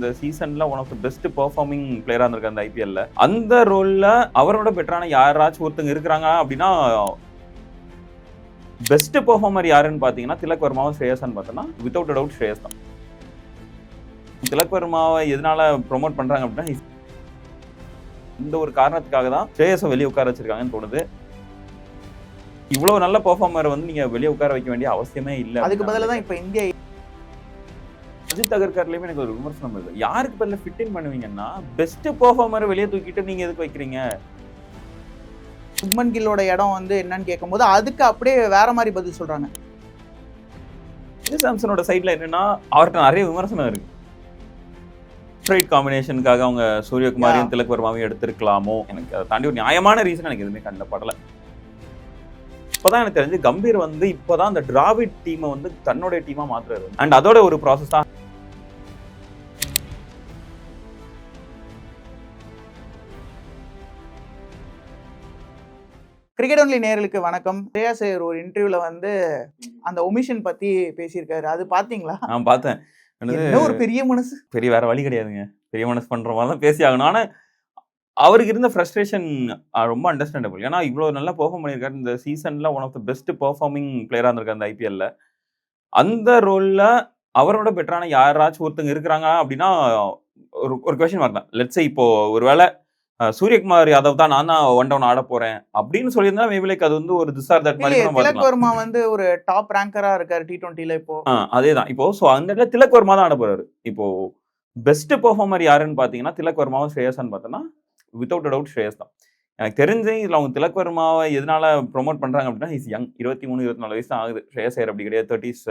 இந்த சீசன்ல one of the best performing பிளேயரா இருந்திருக்காரு அந்த ஐபிஎல்ல அந்த ரோல்ல அவரோட பெட்டரான யாராச்சும் ஒருத்தங்க இருக்கிறாங்க அப்படின்னா பெஸ்ட் பெர்ஃபார்மர் யாருன்னு பாத்தீங்கன்னா திலக் வர்மாவும் ஸ்ரேயஸான்னு பார்த்தோன்னா வித்தவுட் டவுட் ஸ்ரேயஸ் தான். திலக் வர்மாவை எதனால ப்ரொமோட் பண்றாங்க அப்படின்னா இந்த ஒரு காரணத்துக்காக தான் ஸ்ரேயஸை வெளியே உட்கார வச்சிருக்காங்கன்னு தோணுது. இவ்வளவு நல்ல பெர்ஃபார்மரை வந்து நீங்க வெளியே உட்கார வைக்க வேண்டிய அவசியமே இல்லை. அதுக்கு பதிலா தான் இப்ப இந்தியா அஜித் அகர்கர்லயுமே எனக்கு ஒரு விமர்சனம் இருக்கு. யாருக்கு பதில ஃபிட் இன் பண்ணுவீங்கன்னா பெஸ்ட் பெர்ஃபார்மரை வெளியே தூக்கிட்டு நீங்க எதுக்கு வைக்கிறீங்க? சுப்மன் கில்லோட இடம் வந்து என்னன்னு கேட்கும்போது அதுக்கு அப்படியே வேற மாதிரி பதில் சொல்றாங்க. சாம்சனோட சைட்ல என்னன்னா அவர்கிட்ட நிறைய விமர்சனம் இருக்கு. ஸ்ட்ரைட் காம்பினேஷனுக்காக அவங்க சூரியகுமாரையும் திலக் வர்மாவையும் எடுத்திருக்கலாமோ? எனக்கு அதை தாண்டி ஒரு நியாயமான ரீசன் எனக்கு எதுவுமே கண்ணில் படல. இப்போதான் எனக்கு தெரிஞ்சு கம்பீர் வந்து இப்போதான் அந்த டிராவிட் டீமை வந்து தன்னுடைய டீமா மாத்துறாரு. அண்ட் அதோட ஒரு ப்ராசஸ் தான் கிரிக்கெட் ஒன்லி நேர்களுக்கு வணக்கம். ஸ்ரேயாஸ் ஐயர் ஒரு இன்டர்வியூல வந்து அந்த ஒமிஷன் பத்தி பேசியிருக்காரு. அது பாத்தீங்களா? நான் பார்த்தேன். ஒரு பெரிய மனசு? பெரிய வேற வழி கிடையாதுங்க. பெரிய மனசு பண்ற மாதிரி தான் பேசி ஆகணும். ஆனா அவருக்கு இருந்த ஃப்ரஸ்ட்ரேஷன் ரொம்ப அண்டர்ஸ்டாண்டபிள் ஏன்னா இவ்வளோ நல்லா பெர்ஃபார்ம் பண்ணியிருக்காரு. இந்த சீசன்ல one of the best performing பிளேயரா இருந்திருக்காரு அந்த ஐபிஎல்ல அந்த ரோல்ல அவரோட பெட்டரான யாராச்சும் ஒருத்தங்க இருக்கிறாங்க அப்படின்னா ஒரு ஒரு கொஸ்டின் மார்க் தான். லெட்ஸே இப்போ ஒருவேளை சூரியகுமார் யாதவ் தான் நான் தான் ஒன் டவுன் ஆட போறேன். அப்படின்னு சொல்லியிருந்தா மேபி லைக் அது வந்து ஒரு திஸ் ஆர் தட் மாதிரி திலக். வர்மா வந்து ஒரு டாப் ரேங்கரா இருக்காரு டி டுவெண்ட்டில இப்போ. ஆ அதேதான். இப்போ ஸோ அந்த இடத்துல திலக் வர்மா தான் ஆட போறாரு. இப்போ பெஸ்ட் பெர்ஃபார்மர் யாருன்னு பார்த்தீங்கன்னா திலக் வர்மாவும் ஸ்ரேயஸான்னு பார்த்தோன்னா வித்தவுட் டவுட் ஸ்ரேயஸ் தான். எனக்கு தெரிஞ்சு இதில் அவங்க திலக் வர்மாவை எதனால ப்ரோமோட் பண்றாங்க அப்படின்னா இஸ் யங் இருபத்தி மூணு இருபத்தி நாலு வயசு தான் ஆகுது. ஸ்ரேயஸ் ஐயர் அப்படி கிடையாது. தேர்ட்டிஸ்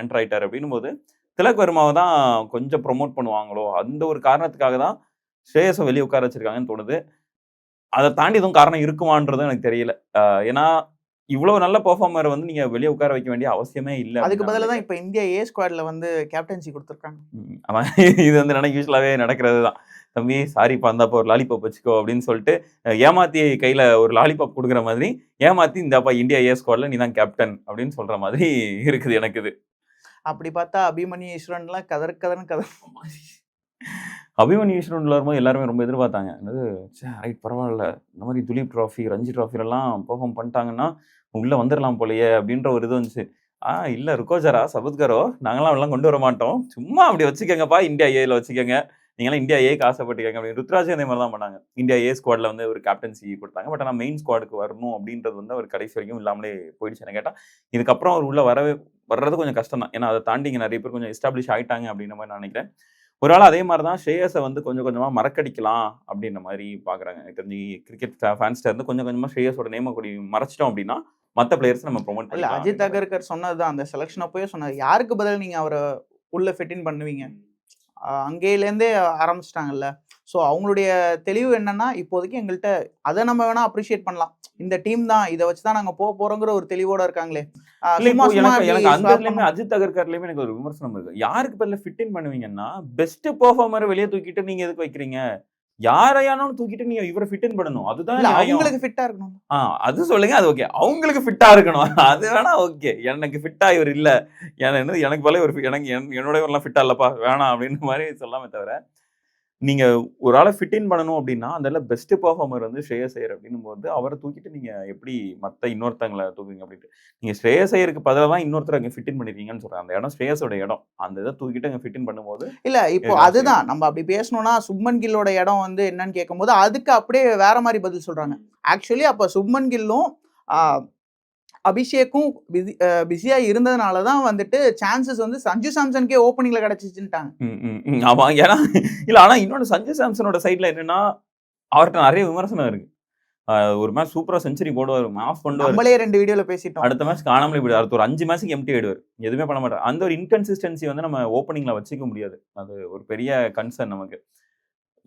என்டர் ஆயிட்டார் அப்படின்னும் போது திலக் வர்மாவை தான் கொஞ்சம் ப்ரோமோட் பண்ணுவாங்களோ அந்த ஒரு காரணத்துக்காக தான் ஸ்ரேயஸை வெளியே உட்கார வச்சிருக்காங்கன்னு தோணுது. அதை தாண்டி எதுவும் காரணம் இருக்குமான்றது எனக்கு தெரியல. ஏன்னா இவ்வளவு நல்ல பெர்ஃபார்மரை வந்து நீங்க வெளியே உட்கார வைக்க வேண்டிய அவசியமே இல்லை அதுக்கு பதிலா தான் இப்ப இந்தியா ஏ ஸ்குவாட்ல வந்து கேப்டன்சி கொடுத்துருக்காங்க. ம், அவன் இது வந்து எனக்கு யூஸ்வலாகவே நடக்கிறது தான். தம்பி சாரிப்பா இந்தாப்பா ஒரு லாலிபாப் வச்சுக்கோ அப்படின்னு சொல்லிட்டு ஏமாத்தி கையில் ஒரு லாலிபாப் கொடுக்குற மாதிரி ஏமாத்தி இந்தாப்பா இந்தியா ஏ ஸ்குவாட்ல நீ தான் கேப்டன் அப்படின்னு சொல்ற மாதிரி இருக்குது எனக்கு இது. அப்படி பார்த்தா அபிமன்யு ஈஸ்வரன்லாம் கதர் கதர்னு கதர் அபிமன் ஈஸ்வரன்ல வரும்போது எல்லாருமே ரொம்ப எதிர்பார்த்தாங்க. என்னது? ரைட் பரவாயில்ல. இந்த மாதிரி துலீப் ட்ராஃபி ரஞ்சி ட்ராஃபிலெல்லாம் பெர்ஃபார்ம் பண்ணிட்டாங்கன்னா உள்ள வந்துடலாம் போலயே அப்படின்ற ஒரு இது வந்துச்சு. ஆ இல்ல ருக்கோஜரா சபத்கரோ நாங்களாம் எல்லாம் கொண்டு வர மாட்டோம். சும்மா அப்படி வச்சுக்கோங்கப்பா இந்தியா ஏல வச்சுக்கோங்க. நீங்களாம் இந்தியா ஏக்கு ஆசைப்பட்டுக்கங்க அப்படின்னு ருத்ராஜ் அதே மாதிரி தான் பண்ணாங்க. இந்தியா ஏ ஸ்குவாட்ல வந்து ஒரு கேப்டன்சி கொடுத்தாங்க. பட் ஆனால் மெயின் ஸ்குவாடுக்கு வரணும் அப்படின்றது வந்து அவர் கடைசி வரைக்கும் இல்லாமலே போயிடுச்சு என்ன கேட்டால் இதுக்கப்புறம் அவர் உள்ள வரவே வர்றது கொஞ்சம் கஷ்டம் தான் ஏன்னா அதை தாண்டி இங்கே நிறைய பேர் கொஞ்சம் எஸ்டாப்ளிஷ் ஆயிட்டாங்க அப்படின்ற மாதிரி நான் நினைக்கிறேன். ஒரு ஆள் அதே மாதிரி தான் ஸ்ரேயஸை வந்து கொஞ்சம் கொஞ்சமா மறக்கடிக்கலாம் அப்படின்ற மாதிரி பாக்குறாங்க. எனக்கு தெரிஞ்சு கிரிக்கெட் ஃபேன்ஸ்ட இருந்து கொஞ்சம் கொஞ்சமா ஸ்ரேயஸோட நேம கொடி மறைச்சிட்டோம் அப்படின்னா மத்த பிளேயர்ஸ் நம்ம ப்ரொமோட் இல்ல அஜித் அகர்கர் சொன்னதுதான். அந்த செலக்ஷன் அப்போயே சொன்னார். யாருக்கு பதில் நீங்க அவரை உள்ள ஃபிட்டின் பண்ணுவீங்க? அங்கேயிலேருந்தே ஆரம்பிச்சிட்டாங்கல்ல. ஸோ அவங்களுடைய தெளிவு என்னன்னா இப்போதைக்கு எங்கள்கிட்ட அதை நம்ம வேணா அப்ரிஷியேட் பண்ணலாம். இந்த டீம் தான். இதை வச்சு தான் நாங்க போக போறோங்கிற ஒரு தெளிவோட இருக்காங்களே. எனக்கு அந்த அஜித் அகர்கர்லயுமே எனக்கு ஒரு விமர்சனம் இருக்கு. யாருக்கு பதில ஃபிட் இன் பண்ணுவீங்கன்னா பெஸ்ட் பெர்ஃபார்மரை வெளியே தூக்கிட்டு நீங்க எதுக்கு வைக்கிறீங்க? யாரையானாலும் தூக்கிட்டு நீங்க இவரை ஃபிட் இன் பண்ணணும். அதுதான். அவங்களுக்கு ஃபிட்டா இருக்கணும். ஆ அது சொல்லுங்க அது ஓகே அவங்களுக்கு ஃபிட்டா இருக்கணும். அது வேணா ஓகே எனக்கு ஃபிட்டா இவர் இல்ல. எனக்கு போல ஒரு எனக்கு என்- என்னோட இவரெல்லாம் ஃபிட்டா இல்லப்பா. வேணாம் அப்படின்னு மாதிரி சொல்லாமே தவிர நீங்க ஒரு ஆளை ஃபிட் இன் பண்ணணும் அப்படின்னா அந்த இடத்துல பெஸ்ட் பெர்ஃபார்மர் வந்து ஸ்ரேயஸ் ஐயர் அப்படின்னும் போது அவரை தூக்கிட்டு நீங்க எப்படி மத்த இன்னொருத்தங்களை தூக்குவீங்க அப்படின்ட்டு. நீங்க ஸ்ரேயஸ் ஐயருக்கு பதிலாக தான் இன்னொருத்தர் அங்கே ஃபிட் இன் பண்ணிருக்கீங்கன்னு சொல்றேன். அந்த இடம் ஸ்ரேயஸோட இடம். அந்த இதை தூக்கிட்டு அங்கே ஃபிட் இன் பண்ணும்போது இல்ல இப்போ அதுதான். நம்ம அப்படி பேசணும்னா சுப்மன் கில்லோட இடம் வந்து என்னன்னு கேட்கும்போது அதுக்கு அப்படியே வேற மாதிரி பதில் சொல்றாங்க. ஆக்சுவலி அப்ப சுப்மன் கில்லும் அபிஷேக்கும் பிஸியா இருந்ததுனால தான் வந்துட்டு சான்சஸ் வந்து சஞ்சு சாம்சனுக்கே ஓப்பனிங்ல கிடைச்சிச்சுட்டாங்க. ஆமா ஏன்னா இல்ல ஆனா இன்னொன்னு சஞ்சய் சாம்சனோட சைட்ல என்னன்னா அவர்கிட்ட நிறைய விமர்சனம் இருக்கு. ஒரு மேட்ச் சூப்பரா செஞ்சுரி போடுவார் ஆஃப் பண்ணுவார் நம்மளே ரெண்டு வீடியோல பேசிட்டோம். அடுத்த மேட்ச் காணாமலே போயிடுவார். அடுத்த ஒரு அஞ்சு மேட்ச்சுக்கு எம்டி ஆயிடுவார். எதுவுமே பண்ண மாட்டார். அந்த ஒரு இன்கன்சிஸ்டன்சி வந்து நம்ம ஓப்பனிங்ல வச்சுக்க முடியாது. அது ஒரு பெரிய கன்சர்ன் நமக்கு.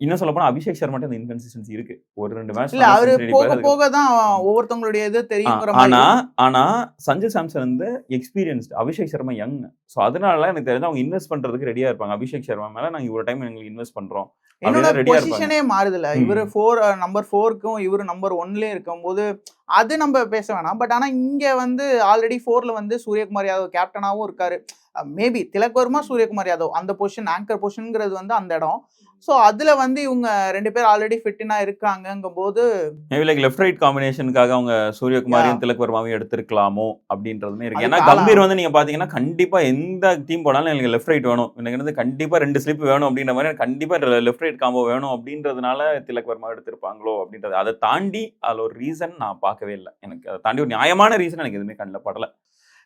இன்னும் சொல்ல போனா அபிஷேக் சர்மாட்ட அந்த இன்கன்சிஸ்டன்சி இருக்கு. ஒரு ரெண்டு மேட்ச் இல்ல அவரு போக போக தான் ஒவ்வொருத்தவங்களுடைய இது தெரியுங்கிற ஆனா ஆனா சஞ்சய் சாம்சன் வந்து experienced Abhishek Sharma young so அதனால எனக்கு தெரிஞ்சு அவங்க இன்வெஸ்ட் பண்றதுக்கு ரெடியா இருப்பாங்க. அபிஷேக் சர்மா மேல நாங்க இவ்வளவு டைம் எங்களுக்கு இன்வெஸ்ட் பண்றோம். என்னோட. பொசிஷனே மாறுதுல. இவரு ஃபோர் நம்பர் ஃபோருக்கும் இவரு நம்பர் ஒன்லயும் இருக்கும்போது அது நம்ம பேச வேணாம். பட் ஆனா இங்க வந்து ஆல்ரெடி ஃபோர்ல வந்து சூரியகுமார் யாதவ் கேப்டனாவும் இருக்காரு. மேபி திலக் வர்மா சூரியகுமார் யாதவ் அந்த பொசிஷன் ஆங்கர் பொசிஷனுங்கிறது வந்து அந்த இடம். ஸோ அதுல வந்து இவங்க ரெண்டு பேர் ஆல்ரெடி ஃபிட்டினா இருக்காங்கங்கும் போது மேபி லைக் லெஃப்ட் ரைட் காம்பினேஷனுக்காக அவங்க சூரியகுமாரையும் திலக் வர்மாவையும் எடுத்திருக்கலாமோ அப்படின்றதுமே இருக்கு. ஏன்னா கம்பீர் வந்து நீங்க பாத்தீங்கன்னா கண்டிப்பா எந்த டீம் போனாலும் எனக்கு லெஃப்ட் ரைட் வேணும். எனக்கு வந்து கண்டிப்பா ரெண்டு ஸ்லிப் வேணும் அப்படின்ற மாதிரி எனக்கு கண்டிப்பா லெஃப்ட் ரைட் காம்போ வேணும் அப்படின்றதுனால திலக் வர்மா எடுத்திருப்பாங்களோ அப்படின்றது அதை தாண்டி அதுல ஒரு ரீசன் நான் பார்க்கவே இல்லை. எனக்கு அதை தாண்டி ஒரு நியாயமான ரீசன் எனக்கு எதுவுமே கண்ணில் படல.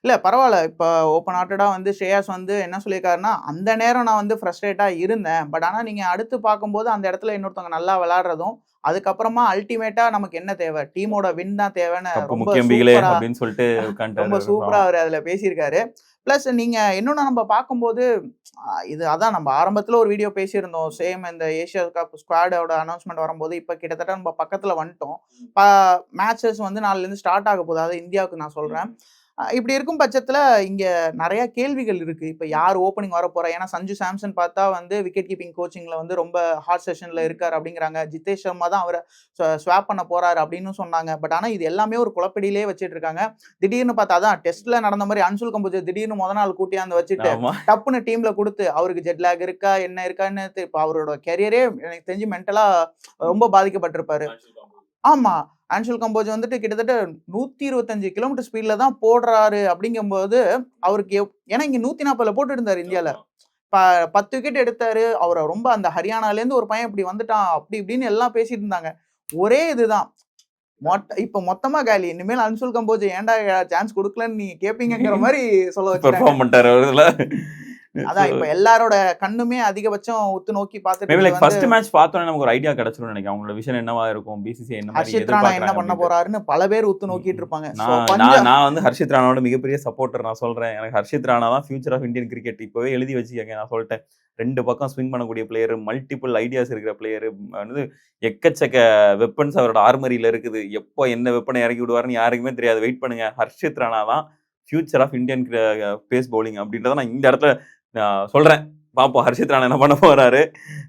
இல்ல பரவாயில்ல இப்போ ஓப்பன் ஹார்ட்டடா வந்து ஸ்ரேயாஸ் வந்து என்ன சொல்லியிருக்காருன்னா அந்த நேரம் நான் வந்து ஃப்ரஸ்ட்ரேட்டா இருந்தேன். பட் ஆனா நீங்க அடுத்து பார்க்கும்போது அந்த இடத்துல இன்னொருத்தவங்க நல்லா விளையாடுறதும் அதுக்கப்புறமா அல்டிமேட்டா நமக்கு என்ன தேவை? டீமோட வின் தான் தேவைன்னு ரொம்ப சூப்பரா அப்படின்னு சொல்லிட்டு ரொம்ப உட்காந்துட்டாரு சூப்பரா அவர் அதுல பேசியிருக்காரு. ப்ளஸ் நீங்க இன்னொன்னு நம்ம பார்க்கும்போது இது அதான் நம்ம ஆரம்பத்துல ஒரு வீடியோ பேசியிருந்தோம். சேம் இந்த ஏஷியா கப் ஸ்குவாடோட அனௌன்ஸ்மெண்ட் வரும்போது இப்போ கிட்டத்தட்ட நம்ம பக்கத்துல வந்துட்டோம். மேட்சஸ் வந்து நாளைல இருந்து ஸ்டார்ட் ஆக போகுது. அதாவது இந்தியாவுக்கு நான் சொல்றேன். இப்படி இருக்கும் பட்சத்துல இங்க நிறைய கேள்விகள் இருக்கு. இப்போ யார் ஓப்பனிங் வர போறா? ஏன்னா சஞ்சு சாம்சன் பார்த்தா வந்து விக்கெட் கீப்பிங் கோச்சிங்ல வந்து ரொம்ப ஹார்ட் செஷன்ல இருக்காரு அப்படிங்கிறாங்க. ஜிதேஷ் சர்மா தான் அவரை ஸ்வாப் பண்ண போறாரு அப்படின்னு சொன்னாங்க. பட் ஆனா இது எல்லாமே ஒரு குழப்படியிலே வச்சிட்டு இருக்காங்க. திடீர்னு பார்த்தா அதான் டெஸ்ட்ல நடந்த மாதிரி அன்சுல் கம்போஜ் திடீர்னு முத நாள் கூட்டியாந்து வச்சுட்டு டப்புன்னு டீம்ல கொடுத்து அவருக்கு ஜெட் லேக் இருக்கா? என்ன இருக்கான்னு இப்ப அவரோட கெரியரே எனக்கு தெரிஞ்சு மென்டலா ரொம்ப பாதிக்கப்பட்டிருப்பாரு. ஆமா. ஆன்சுல் கம்போஜ் வந்துட்டு கிட்டத்தட்ட நூத்தி இருபத்தஞ்சு கிலோமீட்டர் ஸ்பீட்ல தான் போடுறாரு அப்படிங்கும்போது அவருக்கு ஏன்னா இங்க நூத்தி நாற்பதுல போட்டு இருந்தாரு இந்தியால ப- பத்து விக்கெட் எடுத்தாரு. அவரை ரொம்ப அந்த ஹரியானால இருந்து ஒரு பையன் இப்படி வந்துட்டான் அப்படி இப்படின்னு எல்லாம் பேசிட்டு இருந்தாங்க. ஒரே இதுதான். மொத்த இப்ப மொத்தமா காலி. இனிமேல் அன்சுல் கம்போஜ் ஏன்டா சான்ஸ் கொடுக்கலன்னு நீங்க கேப்பீங்கிற மாதிரி சொல்ல பெர்ஃபார்ம் பண்ணிட்டாரு அதான் இப்ப எல்லாரோட கண்ணுமே அதிகபட்சம் உத்து நோக்கி பார்த்துட்டு லைக் ஃபர்ஸ்ட் மேட்ச் பார்த்தோன்னே நமக்கு ஒரு ஐடியா கிடைச்சிரும் நினைக்கிறேன். அவங்களோட விஷன் என்னவா இருக்கும்? பிசிசி என்ன மாதிரி ஹர்ஷித் ராணா என்ன பண்ண போறாருன்னு பல பேர் உத்து நோக்கிட்டு இருப்பாங்க. நான் நான் நான் வந்து ஹர்ஷித் ராணாவோட மிகப்பெரிய சப்போர்ட்டர் நான் சொல்றேன். எனக்கு ஹர்ஷித் ராணா தான் ஃபியூச்சர் ஆஃப் இந்தியன் கிரிக்கெட் இப்போவே எழுதி வச்சுக்கங்க நான் சொல்லிட்டேன். ரெண்டு பக்கம் ஸ்விங் பண்ணக்கூடிய பிளேயர் மல்டிபிள் ஐடியாஸ் இருக்கிற பிளேயர் வந்து எக்கச்சக்க வெப்பன்ஸ் அவரோட ஆர்மரியில இருக்குது. எப்போ என்ன வெப்பனை இறக்கி விடுவாருன்னு யாருக்குமே தெரியாது. வெயிட் பண்ணுங்க. ஹர்ஷித் ராணா தான் future of Indian pace bowling அப்படின்றத நான் இந்த இடத்துல நான் சொல்கிறேன் பார்ப்போம் ஹர்ஷித் ராணா என்ன பண்ண போகிறாரு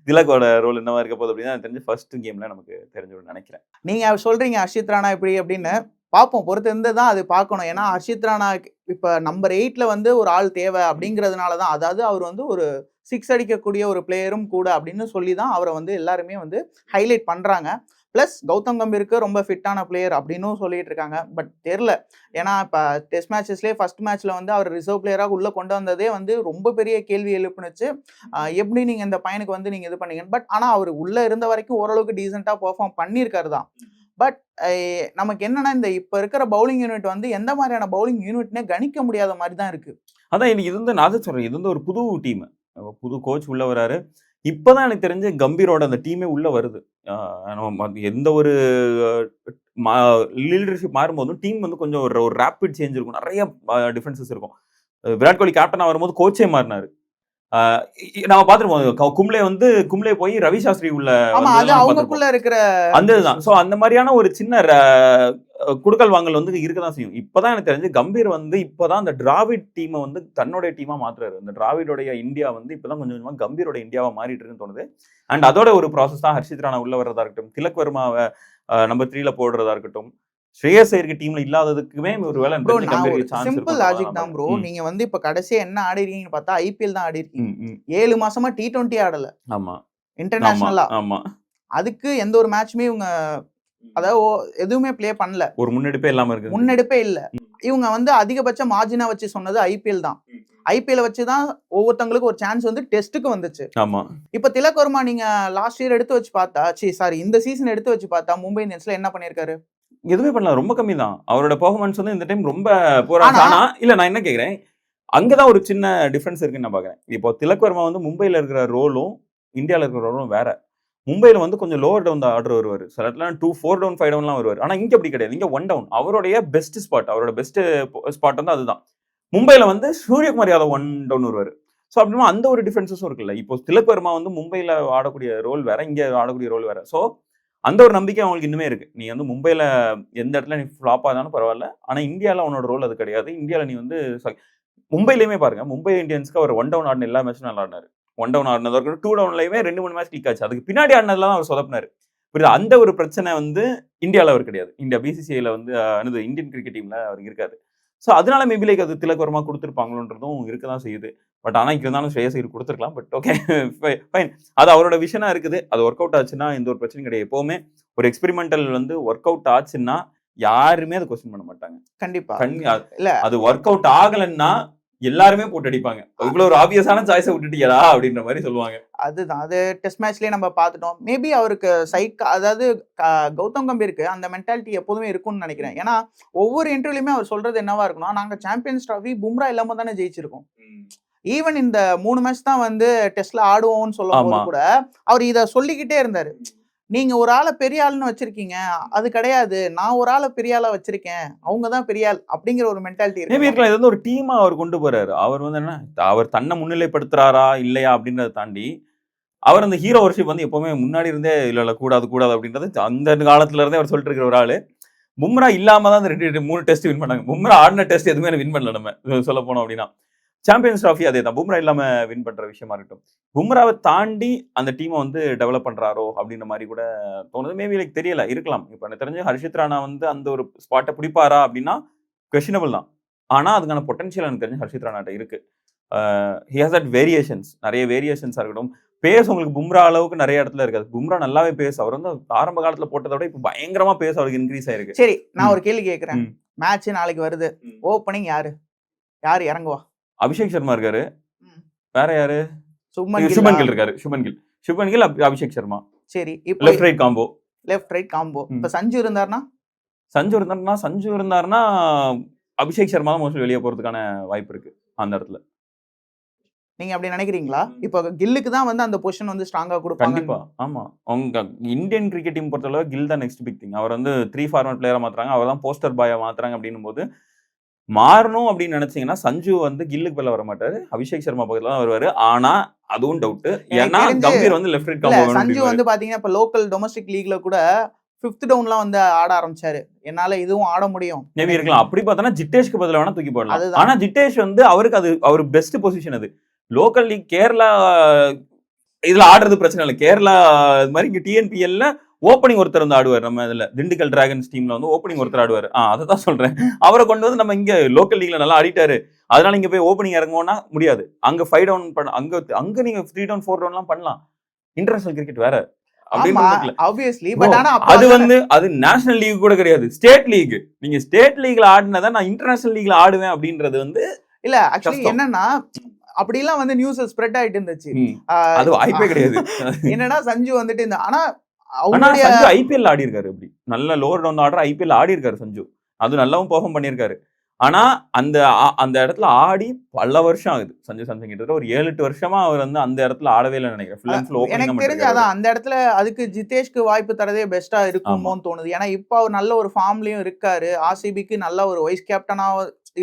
திலக்கோட ரோல் என்னவா இருக்க போகுது அப்படின்னு எனக்கு தெரிஞ்சு ஃபர்ஸ்ட் கேமில் நமக்கு தெரிஞ்சுடும் நினைக்கிறேன். நீங்கள் சொல்கிறீங்க ஹர்ஷித் ராணா இப்படி அப்படின்னு. பார்ப்போம் பொறுத்து இருந்து தான் அது பார்க்கணும். ஏன்னா ஹர்ஷித் ராணா இப்போ நம்பர் எயிட்டில் வந்து ஒரு ஆள் தேவை அப்படிங்கிறதுனால தான் அதாவது அவர் வந்து ஒரு சிக்ஸ் அடிக்கக்கூடிய ஒரு பிளேயரும் கூட அப்படின்னு சொல்லி தான் அவரை வந்து எல்லாருமே வந்து ஹைலைட் பண்ணுறாங்க ப்ளஸ் கௌதம் கம்பீருக்கு ரொம்ப ஃபிட்டான பிளேயர் அப்படின்னும் சொல்லிட்டு இருக்காங்க. பட் தெரில ஏன்னா இப்போ டெஸ்ட் மேட்சஸ்லேயே ஃபர்ஸ்ட் மேட்ச்ல வந்து அவர் ரிசர்வ் பிளேயராக உள்ளே கொண்டு வந்ததே வந்து ரொம்ப பெரிய கேள்வி எழுப்புனுச்சு. எப்படி நீங்கள் இந்த பையனுக்கு வந்து நீங்கள் இது பண்ணீங்க பட் ஆனால் அவர் உள்ளே இருந்த வரைக்கும் ஓரளவுக்கு டீசெண்டாக பெர்ஃபார்ம் பண்ணியிருக்காரு தான். பட் நமக்கு என்னன்னா இந்த இப்ப இருக்கிற பவுலிங் யூனிட் வந்து எந்த மாதிரியான பவுலிங் யூனிட்னே கணிக்க முடியாத மாதிரி தான் இருக்கு. அதான் எனக்கு இது வந்து நான் தான் சொல்றேன். இது வந்து ஒரு புது டீம் புது கோச் உள்ள வராரு. இப்போதான் எனக்கு தெரிஞ்ச கம்பீரோட அந்த டீமே உள்ள வருது. எந்த ஒரு லீடர்ஷிப் மாறும்போதும் டீம் வந்து கொஞ்சம் ஒரு ஒரு ரேப்பிட் சேஞ்ச் இருக்கும். நிறைய டிஃபரன்சஸ் இருக்கும். விராட் கோலி கேப்டனாக வரும்போது கோச்சே மாறினாரு. நம்ம பார்த்துருப்போம். கும்ளே வந்து கும்ளே போய் ரவி சாஸ்திரி உள்ள. அவங்களுக்குள்ள இருக்கிற அந்த இதுதான் ஸோ அந்த மாதிரியான ஒரு சின்ன குடுக்கல் வாங்கல் வந்து இருக்க தான் செய்யும். இப்போதான் எனக்கு தெரிஞ்சு கம்பீர் வந்து இப்போதான் அந்த டிராவிட் டீமை வந்து தன்னுடைய டீமா மாத்துறாரு. இந்த டிராவிடோடைய இந்தியா வந்து இப்போதான் கொஞ்சம் கொஞ்சமா கம்பீரோட இந்தியாவா மாறிட்டு இருக்குன்னு தோணுது. அண்ட் அதோட ஒரு ப்ராசஸ் தான் ஹர்ஷித் ராணா உள்ள வர்றதா இருக்கட்டும் திலக் வர்மாவை நம்பர் த்ரீல போடுறதா இருக்கட்டும். ஸ்ரேயஸ் ஐயருக்கு டீம்ல இல்லாததுக்குமே ஒரு வேலை சிம்பிள் லாஜிக் தான் ப்ரோ நீங்க வந்து இப்ப கடைசியா என்ன ஆடி இருக்கீங்கன்னு பார்த்தா ஐபிஎல் தான் ஆடி இருக்கீங்க. ஏழு மாசமா டி டுவெண்ட்டி ஆடல. ஆமா. இன்டர்நேஷனலா ஆமா அதுக்கு எந்த ஒரு மேட்ச்மே இவங்க அதாவது எதுவுமே ப்ளே பண்ணல. ஒரு முன்னெடுப்பே இல்லாம இருக்கு முன்னெடுப்பே இல்ல. இவங்க வந்து அதிகபட்ச மார்ஜினா வச்சு சொன்னது ஐபிஎல் தான். ஐபிஎல் வச்சு தான் ஒவ்வொருத்தங்களுக்கு ஒரு சான்ஸ் வந்து டெஸ்ட்டுக்கு வந்துச்சு. ஆமா. இப்ப திலக் வர்மா நீங்க லாஸ்ட் இயர் எடுத்து வச்சு பார்த்தா சி சாரி இந்த சீசன் எடுத்து வச்சு பார்த்தா மும்பை இந்தியன்ஸ்ல என்ன பண்ணிருக்காரு எதுவுமே பண்ணல. ரொம்ப கம்மி தான் அவரோட பெர்ஃபார்மன்ஸ் வந்து இந்த டைம் ரொம்ப போரா ஆனா- இல்ல நான் என்ன கேக்குறேன்? அங்கதான் ஒரு சின்ன டிஃபரன்ஸ் இருக்குன்னு நான் பாக்குறேன். இப்போ திலக் வர்மா வந்து மும்பைல இருக்கிற ரோலும் இந்தியால இருக்கிற ரோலும் வேற. மும்பைல வந்து கொஞ்சம் லோவர் டவுன் தான் ஆர்டர் வருவார் சில இடத்துல டூ ஃபோர் டவுன் ஃபைவ் டவுன்லாம் வருவார். ஆனா இங்க அப்படி கிடையாது. இங்க ஒன் டவுன் அவருடைய பெஸ்ட் ஸ்பாட் அவரோட பெஸ்ட் ஸ்பாட் வந்து அதுதான். மும்பைல வந்து சூரியகுமார் யாதவ் ஒன் டவுன் வருவார். ஸோ அப்படின்னா அந்த ஒரு டிஃபரன்சஸும் இருக்குல்ல. இப்போ திலக் வர்மா வந்து மும்பைல ஆடக்கூடிய ரோல் வேற இங்க ஆடக்கூடிய ரோல் வேற. ஸோ அந்த ஒரு நம்பிக்கை அவங்களுக்கு இன்னுமே இருக்குது நீ வந்து மும்பையில் எந்த இடத்துல நீ ஃப்ளாப் ஆனாலும் பரவாயில்ல. ஆனால் இந்தியாவில் உன்னோட ரோல் அது கிடையாது. இந்தியாவில் நீ வந்து மும்பையிலையுமே பாருங்கள் பாருங்க. மும்பை இந்தியன்ஸ்க்கு அவர் ஒன் டவுன் ஆடின எல்லா மேட்சும் நல்லா ஆடினார். ஒன் டவுன் ஆடினது இருக்கட்டும் டூ டவுன்லையுமே ரெண்டு மூணு மேட்ச் கிளிக் ஆச்சு. அதுக்கு பின்னாடி ஆடினதுல தான் அவர் சொதப்பினார். புரியுது? அந்த ஒரு பிரச்சனை வந்து இந்தியாவில் அவர் கிடையாது. இந்தியா பிசிசிஐயில் வந்து அனுது இந்தியன் கிரிக்கெட் டீமில் அவர் இருக்காரு. ஸோ அதனால மேபி லைக் அது திலகரமாக கொடுத்துருப்பாங்களோன்றதும் இருக்க தான் செய்யுது. பட் ஆனால் இங்கே இருந்தாலும் ஸ்ரேயஸ் ஐயர் கொடுத்துருக்கலாம் பட் ஓகே ஃபைன் அது அவரோட விஷனா இருக்குது. அது ஒர்க் அவுட் ஆச்சுன்னா எந்த ஒரு பிரச்சனையும் கிடையாது. எப்போவுமே ஒரு எக்ஸ்பெரிமெண்டல் வந்து ஒர்க் அவுட் ஆச்சுன்னா யாருமே அதை கொஸ்டின் பண்ண மாட்டாங்க. கண்டிப்பா. இல்ல. அது ஒர்க் அவுட் ஆகலைன்னா எல்லாருமே போட்டு அடிப்பாங்க. இவ்வளவு ஒரு ஆப்வியஸான சாய்ஸை விட்டுட்டீங்களா அப்படின்ற மாதிரி சொல்லுவாங்க. அதுதான். அது டெஸ்ட் மேட்ச்லயே நம்ம பார்த்துட்டோம். மேபி அவருக்கு சைக் அதாவது கௌதம் கம்பீருக்கு அந்த மென்டாலிட்டி எப்போதுமே இருக்கும்னு நினைக்கிறேன். ஏன்னா ஒவ்வொரு இன்டர்வியூலையுமே அவர் சொல்றது என்னவா இருக்கும்னா நாங்க சாம்பியன்ஸ் ட்ராஃபி பும்ரா இல்லாம தானே ஜெயிச்சிருக்கோம் ஈவன் இந்த மூணு மேட்ச் தான் வந்து டெஸ்ட்ல ஆடுவோம்னு சொல்லும். கூட அவர் இத சொல்லிக்கிட்டே இருந்தாரு. நீங்க ஒரு ஆளை பெரிய ஆள்னு வச்சிருக்கீங்க அது கிடையாது. நான் ஒரு ஆளை பெரிய ஆளா வச்சிருக்கேன். அவங்க தான் பெரிய ஆள் அப்படிங்கிற ஒரு மென்டாலிட்டி இருக்கலாம். இது வந்து ஒரு டீமா அவர் கொண்டு போறாரு. அவர் வந்து என்ன அவர் தன்னை முன்னிலைப்படுத்துறாரா இல்லையா அப்படின்றத தாண்டி அவர் அந்த ஹீரோ ஒர்ஷிப் வந்து எப்பவுமே முன்னாடி இருந்தே இல்ல இல்ல கூடாது கூடாது அப்படின்றது அந்த காலத்துல இருந்தே அவர் சொல்லிட்டு இருக்கிற ஒரு ஆளு. பும்ரா இல்லாம தான் அந்த ரெண்டு மூணு டெஸ்ட் வின் பண்ணாங்க. பும்ரா ஆடின டெஸ்ட் எதுவுமே வின் பண்ணல நம்ம. சொல்ல போனோம் அப்படின்னா. சாம்பியன்ஸ் ட்ராஃபி அதே தான் பும்ரா இல்லாம வின் பண்ற விஷயமா இருக்கட்டும். பும்ராவை தாண்டி அந்த டீமை வந்து டெவலப் பண்றாரோ அப்படின்ற மாதிரி கூட தோணுது. மேபி எனக்கு தெரியல. இருக்கலாம். இப்போ எனக்கு தெரிஞ்சு ஹர்ஷித் ராணா வந்து அந்த ஒரு ஸ்பாட்டை பிடிப்பாரா அப்படின்னா கொஷினபிள் தான். ஆனா அதுக்கான பொட்டன்ஷியல் எனக்கு தெரிஞ்சு ஹர்ஷித் ராணாட்ட இருக்கு. ஹி ஹாஸ் தட் வேரியேஷன்ஸ் நிறைய வேரியேஷன்ஸாக இருக்கட்டும். பேஸ் உங்களுக்கு பும்ரா அளவுக்கு நிறைய இடத்துல இருக்காது. பும்ரா நல்லாவே பேஸ். அவர் வந்து ஆரம்ப காலத்துல போட்டதை விட இப்போ பயங்கரமா பேஸ் அவருக்கு இன்க்ரீஸ் ஆயிருக்கு. சரி நான். ஒரு கேள்வி கேட்கிறேன். மேட்ச் நாளைக்கு வருது. ஓப்பனிங் யாரு? யாரு இறங்குவா? அபிஷேக் சர்மா இருக்காரு. வேற யாரு? சுமன் சுமன் கில் இருக்காரு. சுமன் கில். சுமன் கில் அபி- அபிஷேக் சர்மா. சரி left right combo left right combo. இப்ப சஞ்சு இருந்தாருன்னா? சஞ்சு இருந்தாருன்னா சஞ்சு இருந்தாருன்னா அபிஷேக் சர்மா தான் மோஸ்ட்லி வெளியே போறதுக்கான வாய்ப்பு இருக்கு அந்த இடத்துல. நீங்க அப்படி நினைக்கிறீங்களா. இப்போ கில்லுக்கு தான் வந்து அந்த பொசிஷன் வந்து ஸ்ட்ராங்கா கொடுப்பாங்க கண்டிப்பா. ஆமா. அவங்க இந்தியன் கிரிக்கெட் டீம் பொறுத்தளவு கில் தான் நெக்ஸ்ட் பிக் திங் அவர் வந்து த்ரீ ஃபார்மட் பிளேயரா மாத்துறாங்க. அவர் தான் போஸ்டர் பாயா மாத்துறாங்க அப்படின்னும் போது மாறணும் அப்படின்னு நினைச்சீங்கன்னா சஞ்சு வந்து கில்லுக்கு பதிலா வர மாட்டாரு அபிஷேக் சர்மா பக்கத்துல தான் வருவாரு. ஆனா அதுவும் டவுட் ஏன்னா கம்பீர் வந்து லெஃப்ட் ரைட் சஞ்சு வந்து பாத்தீங்கன்னா இப்ப லோக்கல் டொமஸ்டிக் லீக்ல கூட ஃபிஃப்த் டவுன்லாம் வந்து ஆட ஆரம்பிச்சாரு. என்னால இதுவும் ஆட முடியும். மேபி இருக்கலாம். அப்படி பார்த்தோன்னா ஜிட்டேஷ்க்கு பதிலா வேணா தூக்கி போடலாம். ஆனா ஜிட்டேஷ் வந்து அவருக்கு அது அவர் பெஸ்ட் பொசிஷன் அது. லோக்கல் லீக் கேரளா இதுல ஆடுறது பிரச்சனை இல்லை. கேரளா இது மாதிரி இங்க டிஎன்பிஎல்ல ஓப்பனிங் ஒருத்தர் வந்து ஆடுவார். நம்ம இதுல திண்டுக்கல் டிராகன்ஸ் டீம்ல வந்து ஓப்பனிங் ஒருத்தர் ஆடுவார். ஆ அதை தான் சொல்றேன். அவரை கொண்டு வந்து நம்ம இங்க லோக்கல் லீக்ல நல்லா ஆடிட்டாரு. அதனால இங்க போய் ஓப்பனிங் இறங்குவோம்னா முடியாது. அங்க ஃபைவ் டவுன் பண்ண அங்க அங்க நீங்க த்ரீ டவுன் ஃபோர் டவுன்லாம் பண்ணலாம். இன்டர்நேஷனல் கிரிக்கெட் வேற. அது வந்து அது நேஷனல் லீக் கூட கிடையாது. ஸ்டேட் லீக் நீங்க ஸ்டேட் லீக்ல ஆடினதான் நான் இன்டர்நேஷனல் லீக்ல ஆடுவேன் அப்படின்றது வந்து இல்ல ஆக்சுவலி. என்னன்னா அப்படிலாம் வந்து நியூஸ் ஸ்ப்ரெட் ஆயிட்டு இருந்துச்சு. அது வாய்ப்பே கிடையாது. என்னன்னா சஞ்சு வந்துட்டு இந்த ஆனா அவங்களுடைய சஞ்சு ஐபிஎல் ஆடி இருக்காரு அப்படி நல்ல லோவர் டவுன் ஆடுற ஐபிஎல் ஆடி இருக்காரு சஞ்சு. அது நல்லாவும் பெர்ஃபார்ம் பண்ணியிருக்காரு. ஆனா அந்த அந்த இடத்துல ஆடி பல வருஷம் ஆகுது. சஞ்சு சம்சங் கிட்ட ஒரு ஏழு எட்டு வருஷமா அவர் வந்து அந்த இடத்துல ஆடவே இல்லை நினைக்கிறேன். எனக்கு தெரிஞ்சு அதான் அந்த இடத்துல அதுக்கு ஜிதேஷ்க்கு வாய்ப்பு தரதே பெஸ்டா இருக்குமோன்னு தோணுது. ஏன்னா இப்போ அவர் நல்ல ஒரு ஃபார்ம்லயும் இருக்காரு. ஆர்சிபிக்கு நல்ல ஒரு வைஸ் கேப்டனா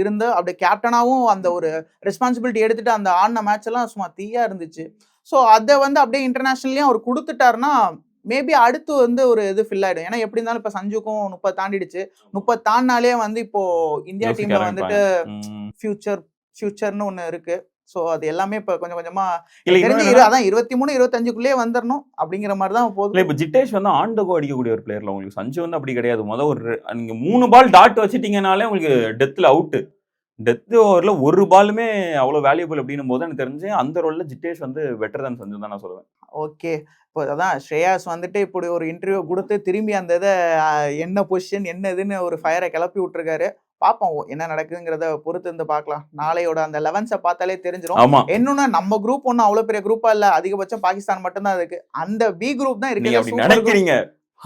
இருந்து அப்படி கேப்டனாவும் அந்த ஒரு ரெஸ்பான்சிபிலிட்டி எடுத்துட்டு அந்த ஆடின மேட்ச் எல்லாம் சும்மா தீயா இருந்துச்சு. ஸோ அதை வந்து அப்படியே இன்டர்நேஷனல்லையும் அவர் கொடுத்துட்டாருன்னா மேபி அடுத்து வந்து ஒரு இது ஃபில் ஆயிடும். ஏன்னா எப்படி இருந்தாலும் இப்ப சஞ்சுக்கும் முப்பது தாண்டிடுச்சு. முப்பது தாண்டினாலே வந்து இப்போ இந்தியா டீம்ல வந்துட்டு. ஃபியூச்சர் ஃபியூச்சர்னு ஒண்ணு இருக்கு. ஸோ அது எல்லாமே இப்போ கொஞ்சம் கொஞ்சமா தெரிஞ்சு அதான் இருபத்தி மூணு இருபத்தஞ்சுக்குள்ளேயே வந்துடணும் அப்படிங்கிற மாதிரி தான் போகுது. இப்ப ஜிட்டேஷ் வந்து ஆன் த கோ அடிக்கக்கூடிய ஒரு பிளேயர்ல உங்களுக்கு சஞ்சு வந்து அப்படி கிடையாது. முத ஒரு ரெ- நீங்க மூணு பால் டாட் வச்சிட்டீங்கனாலே உங்களுக்கு டெத்ல அவுட் டெத் ஓவர்ல ஒரு பாலுமே அவ்வளவு வேல்யூபிள் அப்படின்னும் போது எனக்கு தெரிஞ்சு அந்த ரோல்ல ஜிட்டேஷ் வந்து பெட்டர் தான் சஞ்சு தான் நான் சொல்லுவேன். ஓகே இப்போ அதான் ஸ்ரேயாஸ் வந்துட்டு இப்படி ஒரு இன்டர்வியூ கொடுத்து திரும்பி அந்த இதை என்ன பொசிஷன் என்ன இதுன்னு ஒரு ஃபயரை கிளப்பி விட்டுருக்காரு. பார்ப்போம் என்ன நடக்குதுங்கிறத பொறுத்து இருந்து பார்க்கலாம். நாளையோட அந்த லெவன்ஸை பார்த்தாலே தெரிஞ்சிடும் ஆமா. இன்னொன்னு நம்ம குரூப் ஒன்றும் அவ்வளோ பெரிய குரூப்பா இல்ல. அதிகபட்சம் பாகிஸ்தான் மட்டும்தான் இருக்கு அந்த பி குரூப் தான் இருக்கு நினைக்கிறீங்க.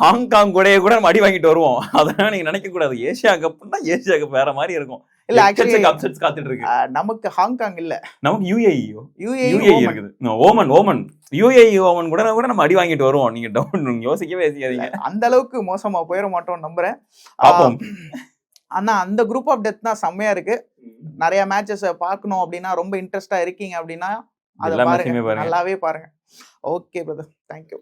ஹாங்காங் கூடயே கூட நம்ம அடி வாங்கிட்டு வருவோம். அதெல்லாம் நீங்க நினைக்க கூடாது. ஏசியா கப்னா ஏசியா கப் வேற மாதிரி இருக்கும். இல்ல ஆக்சுவலி அப்செட்ஸ் காத்துட்டு இருக்கு. நமக்கு ஹாங்காங் இல்ல. நமக்கு யூஏஇ யூஏ யூஏஇ இருக்குது. No, Oman Oman UAE Oman கூட கூட நம்ம அடி வாங்கிட்டு வருவோம். நீங்க டவுன் யோசிக்கவே யோசிக்காதீங்க. அந்த அளவுக்கு மோசமா போயிட மாட்டோம் நம்புறேன். பாப்போம். ஆனா அந்த குரூப் ஆஃப் டெத் தான் செம்மையா இருக்கு. நிறைய மேட்சஸ் பார்க்கணும் அப்படின்னா ரொம்ப இன்ட்ரெஸ்டா இருக்கீங்க அப்படின்னா அதை பாருங்க. நல்லாவே பாருங்க. Okay brother thank you